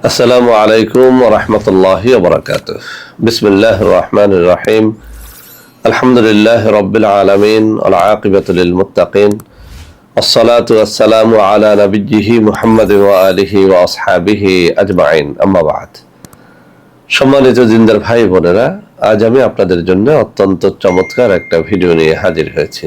আসসালামু আলাইকুম রহমতুল্লাহ বরকাত বিসমিল্লাহ রহমান রহিম আলহামদুলিল্লাহ রবিল আলমিন আকিবতুল মুতাকিন الصلاة والسلام على نبيه محمد وآله وأصحابه أجمعين أما بعد সম্মানিত জিন্দার ভাই বোনেরা আজ আমি আপনাদের জন্য অত্যন্ত চমৎকার একটা ভিডিও নিয়ে হাজির হয়েছি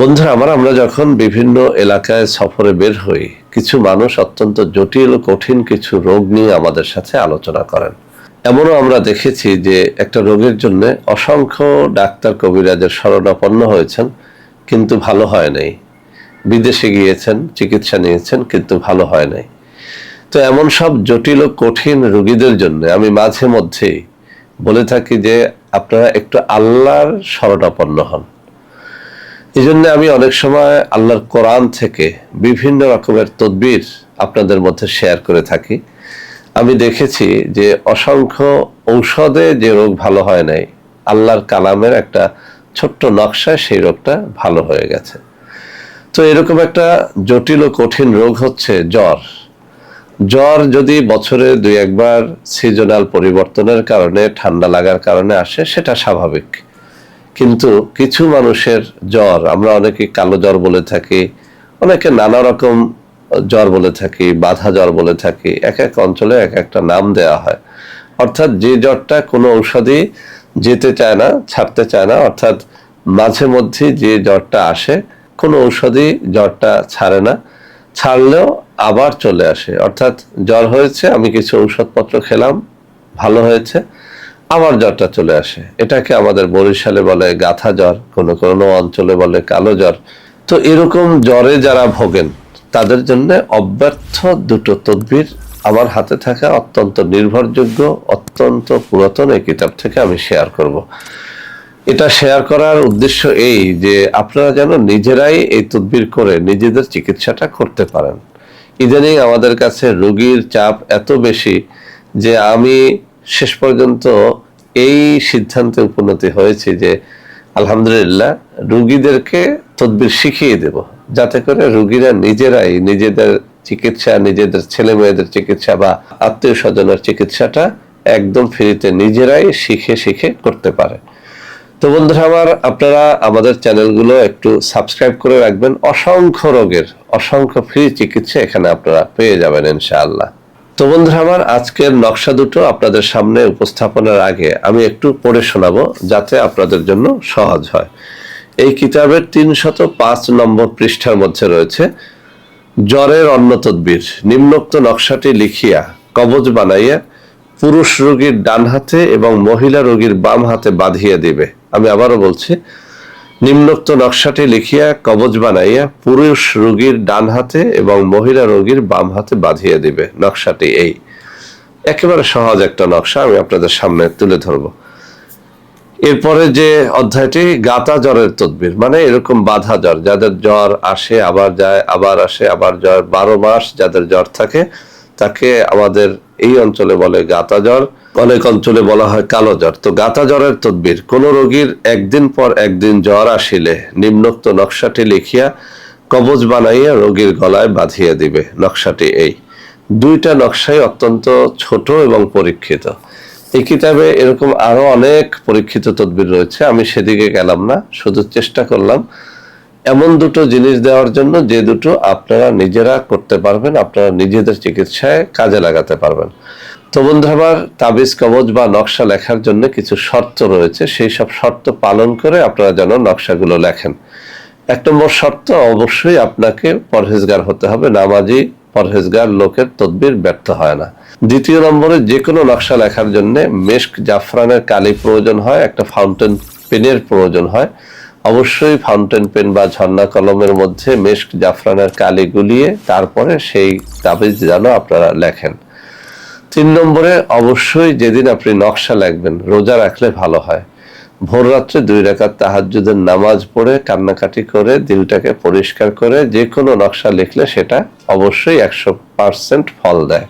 বন্ধুরা, আমার আমরা যখন বিভিন্ন এলাকায় সফরে বের হই, কিছু মানুষ অত্যন্ত জটিল ও কঠিন কিছু রোগ নিয়ে আমাদের সাথে আলোচনা করেন। এমনও আমরা দেখেছি যে একটা রোগের জন্য অসংখ্য ডাক্তার কবিরাজের শরণাপন্ন হয়েছেন, কিন্তু ভালো হয় নাই। বিদেশে গিয়েছেন, চিকিৎসা নিয়েছেন, কিন্তু ভালো হয় নাই। তো এমন সব জটিল ও কঠিন রোগীদের জন্য আমি মাঝে মধ্যেই বলে থাকি যে আপনারা একটু আল্লাহর শরণাপন্ন হন। এই জন্য আমি অনেক সময় আল্লাহর কোরআন থেকে বিভিন্ন রকমের তদবির আপনাদের মধ্যে শেয়ার করে থাকি। আমি দেখেছি যে অসংখ্য ঔষধে যে রোগ ভালো হয় নাই, আল্লাহর কালামের একটা ছোট্ট নকশায় সেই রোগটা ভালো হয়ে গেছে। তো এরকম একটা জটিল ও কঠিন রোগ হচ্ছে জ্বর। জ্বর যদি বছরে দুই একবার সিজনাল পরিবর্তনের কারণে, ঠান্ডা লাগার কারণে আসে, সেটা স্বাভাবিক। কিন্তু কিছু মানুষের জ্বর, আমরা অনেকে কালো জ্বর বলে থাকি, অনেকে নানা রকম জ্বর বলে থাকি, বাধা জ্বর বলে থাকি, এক এক অঞ্চলে এক একটা নাম দেওয়া হয়। অর্থাৎ যে জ্বরটা কোনো ঔষধি যেতে চায় না, ছাড়তে চায় না, অর্থাৎ মাঝে মধ্যে যে জ্বরটা আসে, কোনো ঔষধি জ্বরটা ছাড়ে না, ছাড়লেও আবার চলে আসে। অর্থাৎ জ্বর হয়েছে, আমি কিছু ঔষধপত্র খেলাম, ভালো হয়েছে আবার জ্বরটা চলে আসে। এটাকে আমাদের বরিশালে বলে গাথা জ্বর, কোনো কোনো অঞ্চলে বলে কালো জ্বর। তো এরকম জ্বরে যারা ভোগেন, তাদের জন্য অব্যর্থ দুটো তদবির আমার হাতে থাকা অত্যন্ত নির্ভরযোগ্য, অত্যন্ত পুরাতন এই কিতাব থেকে আমি শেয়ার করব। এটা শেয়ার করার উদ্দেশ্য এই যে আপনারা যেন নিজেরাই এই তদবির করে নিজেদের চিকিৎসাটা করতে পারেন। ইদানিং আমাদের কাছে রোগীর চাপ এত বেশি যে আমি শেষ পর্যন্ত এই সিদ্ধান্তে উপনীত হয়েছে যে, আলহামদুলিল্লাহ, রুগীদেরকে তদবির শিখিয়ে দেব। যাতে করে রুগীরা নিজেরাই নিজেদের চিকিৎসা, নিজেদের ছেলে মেয়েদের চিকিৎসা বা আত্মীয় স্বজনের চিকিৎসাটা একদম ফ্রিতে নিজেরাই শিখে শিখে করতে পারে। তো বন্ধুরা আমার, আপনারা আমাদের চ্যানেলগুলো একটু সাবস্ক্রাইব করে রাখবেন। অসংখ্য রোগের, অসংখ্য ফ্রি চিকিৎসা এখানে আপনারা পেয়ে যাবেন ইনশাআল্লাহ। তো বন্ধুরা, আমার আজকের নকশা দুটো আপনাদের সামনে উপস্থাপনের আগে আমি একটু পড়ে শোনাবো যাতে আপনাদের জন্য সহজ হয়। এই কিতাবের তিনশত পাঁচ নম্বর পৃষ্ঠার মধ্যে রয়েছে, জ্বরের অন্ন তদ্বির নিম্নোক্ত নকশাটি লিখিয়া কবজ বানাইয়া পুরুষ রোগীর ডান হাতে এবং মহিলা রোগীর বাম হাতে বাঁধিয়ে দিবে। আমি আবারও বলছি নিম্নোক্ত নকশাটি লিখিয়া কবজ বানাইয়া পুরুষ রোগীর ডান হাতে এবং মহিলা রোগীর বাম হাতে বাঁধিয়ে দিবে। নকশাটি এই। একেবারে সহজ একটা নকশা, আমি আপনাদের সামনে তুলে ধরব। এরপরে যে অধ্যায়টি গাতা জ্বরের তদবির মানে এরকম বাধা জ্বর, যাদের জ্বর আসে, আবার যায়, আবার আসে, আবার জ্বর, বারো মাস যাদের জ্বর থাকে তাকে আমাদের এই অঞ্চলে বলে গাতা জ্বর, অনেক অঞ্চলে বলা হয় কালো জ্বর। তো গাতা জ্বরের তদবির, কোন রোগীর একদিন পর একদিন জ্বর আসিলে নিম্নোক্ত নকশাটি লিখিয়া কবজ বানাইয়া রোগীর গলায় বাঁধিয়ে দিবে। নকশাটি এই। দুইটা নকশাই অত্যন্ত ছোট এবং পরীক্ষিত। এই কিতাবে এরকম আরও অনেক পরীক্ষিত তদবির রয়েছে, আমি সেদিকে গেলাম না, শুধু চেষ্টা করলাম এমন দুটো জিনিস দেওয়ার জন্য যে দুটো আপনারা নিজেরা করতে পারবেন, আপনারা নিজেদের চিকিৎসায় কাজে লাগাতে পারবেন। তো বন্ধু, আমার তাবিজ, কবজ বা নকশা লেখার জন্য কিছু শর্ত রয়েছে। সেই সব শর্ত পালন করে আপনারা যেন নকশাগুলো লেখেন। এক নম্বর শর্ত, অবশ্যই আপনাকে পরহেজগার হতে হবে। নামাজি, পরহেজগার লোকের তদবির ব্যর্থ হয় না। দ্বিতীয় নম্বরে যে কোনো নকশা লেখার জন্য মেস্ক জাফরানের কালি প্রয়োজন হয়, একটা ফাউন্টেন পেনের প্রয়োজন হয়। অবশ্যই ফাউন্টেন পেন বা ঝর্ণা কলমের মধ্যে মেস্ক জাফরানের কালি গুলিয়ে তারপরে সেই তাবিজ যেন আপনারা লেখেন। তিন নম্বরে, অবশ্যই যেদিন আপনি নকশা লাগবেন রোজা রাখলে ভালো হয়। ভোর রাত্রে দুই রাকাত তাহাজ্জুদের নামাজ পড়ে কান্নাকাটি করে, দিলটাকে পরিষ্কার করে যে কোনো নকশা লিখলে সেটা অবশ্যই একশো পার্সেন্ট ফল দেয়।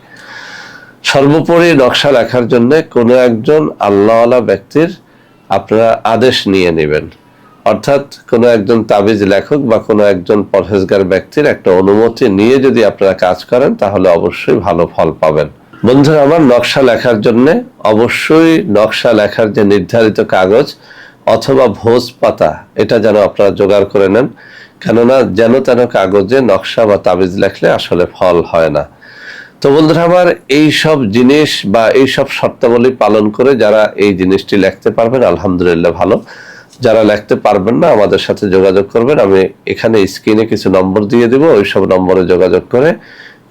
সর্বোপরি নকশা লেখার জন্য কোনো একজন আল্লাহওয়ালা ব্যক্তির আপনারা আদেশ নিয়ে নেবেন। অর্থাৎ কোনো একজন তাবিজ লেখক বা কোনো একজন পরহেজগার ব্যক্তির একটা অনুমতি নিয়ে যদি আপনারা কাজ করেন, তাহলে অবশ্যই ভালো ফল পাবেন। বন্ধুরা, আমার নকশা লেখার জন্য অবশ্যই নকশা লেখার যে নির্ধারিত কাগজ অথবা ভোজ পাতা, এটা যেন আপনারা জোগাড় করে নেন। কেননা, যেন তেন কাগজে নকশা বা তাবিজ লেখলে আসলে ফল হয় না। তো বন্ধুরা, আমার এই সব জিনিস বা এই সব শর্তাবলী পালন করে যারা এই জিনিসটি লিখতে পারবেন, আলহামদুলিল্লাহ ভালো। যারা লিখতে পারবেন না, আমাদের সাথে যোগাযোগ করবেন। আমি এখানে স্ক্রিনে কিছু নম্বর দিয়ে দেবো ওই সব নম্বরে যোগাযোগ করে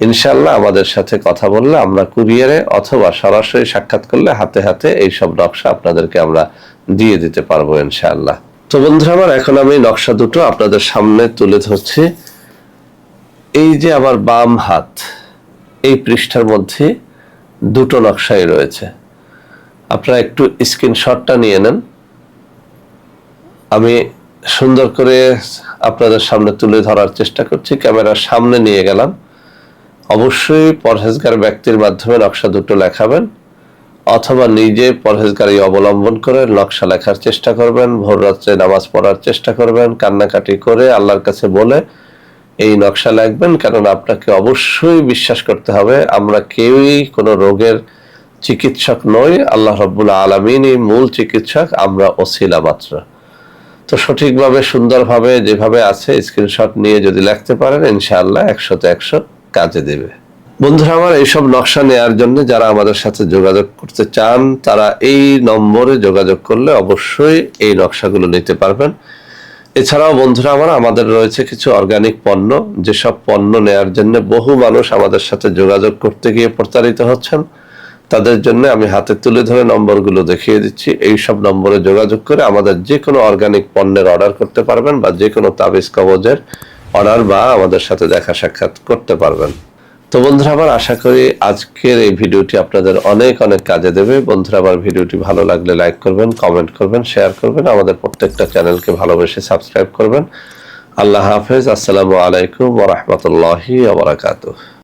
ইনশাল্লাহ আমাদের সাথে কথা বললে, আমরা কুরিয়ারে অথবা সরাসরি সাক্ষাৎ করলে হাতে হাতে এই সব নকশা আপনাদেরকে আমরা দিয়ে দিতে পারব ইনশাআল্লাহ। তো বন্ধুরা আমার, এখন আমি নকশা দুটো আপনাদের সামনে তুলে ধরছি। এই যে আমার বাম হাত, এই পৃষ্ঠার মধ্যে দুটো নকশাই রয়েছে। আপনারা একটু স্ক্রিনশটটা নিয়ে নেন। আমি সুন্দর করে আপনাদের সামনে তুলে ধরার চেষ্টা করছি, ক্যামেরার সামনে নিয়ে গেলাম। অবশ্যই পরহেজগার ব্যক্তির মাধ্যমে নকশা দুটো লেখাবেন, অথবা নিজে পরহেজগারি অবলম্বন করে নকশা লেখার চেষ্টা করবেন, ভোর রাত্রে নামাজ পড়ার চেষ্টা করবেন, কান্নাকাটি করে আল্লাহর কাছে বলে এই নকশা লাগবেন কারণ আপনাকে অবশ্যই বিশ্বাস করতে হবে, আমরা কেউই কোনো রোগের চিকিৎসক নই, আল্লাহ রব্বুল আলমিনই মূল চিকিৎসক, আমরা অশিলা মাত্র। তো সঠিকভাবে, সুন্দরভাবে যেভাবে আছে স্ক্রিনশট নিয়ে যদি লিখতে পারেন, ইনশাআল্লাহ একশোতে একশো কাজে দেবে। বন্ধুরা, আমার এইসব নকশা নেওয়ার জন্য যারা আমাদের সাথে যোগাযোগ করতে চান, তারা এই নম্বরে যোগাযোগ করলে অবশ্যই এই নকশাগুলো নিতে পারবেন। এছাড়াও বন্ধুরা, আমার, আমাদের রয়েছে কিছু অর্গানিক পণ্য। যেসব পণ্য নেয়ার জন্য বহু মানুষ আমাদের সাথে যোগাযোগ করতে গিয়ে প্রতারিত হচ্ছেন। তাদের জন্য আমি হাতে তুলে ধরে নম্বরগুলো দেখিয়ে দিচ্ছি। এই সব নম্বরে যোগাযোগ করে আমাদের যে কোনো অর্গানিক পণ্যের অর্ডার করতে পারবেন বা যে কোনো তাবিজ কবজের অর্ডার বা আমাদের সাথে দেখা সাক্ষাৎ করতে পারবেন। তো বন্ধুরা, আবার আশা করি আজকের এই ভিডিওটি আপনাদের অনেক অনেক কাজে দেবে। বন্ধুরা, আবার ভিডিওটি ভালো লাগলে লাইক করবেন কমেন্ট করবেন শেয়ার করবেন, আমাদের প্রত্যেকটা চ্যানেলকে ভালোবেসে সাবস্ক্রাইব করবেন। আল্লাহ হাফেজ। আসসালামু আলাইকুম ওরহমতুল্লাহি আবরাকাতুহ